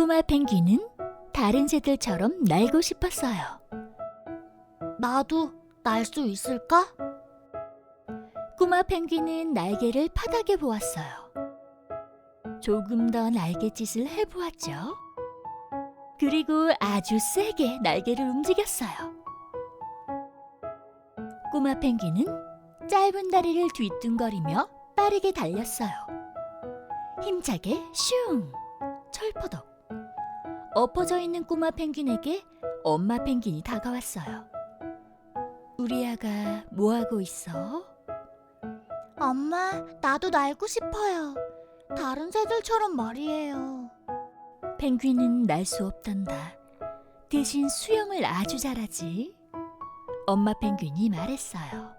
꼬마 펭귄은 다른 새들처럼 날고 싶었어요. 나도 날 수 있을까? 꼬마 펭귄은 날개를 바닥에 보았어요. 조금 더 날갯짓을 해보았죠. 그리고 아주 세게 날개를 움직였어요. 꼬마 펭귄은 짧은 다리를 뒤뚱거리며 빠르게 달렸어요. 힘차게 슝! 철퍼덕! 엎어져 있는 꼬마 펭귄에게 엄마 펭귄이 다가왔어요. 우리 아가 뭐 하고 있어? 엄마, 나도 날고 싶어요. 다른 새들처럼 말이에요. 펭귄은 날 수 없단다. 대신 수영을 아주 잘하지. 엄마 펭귄이 말했어요.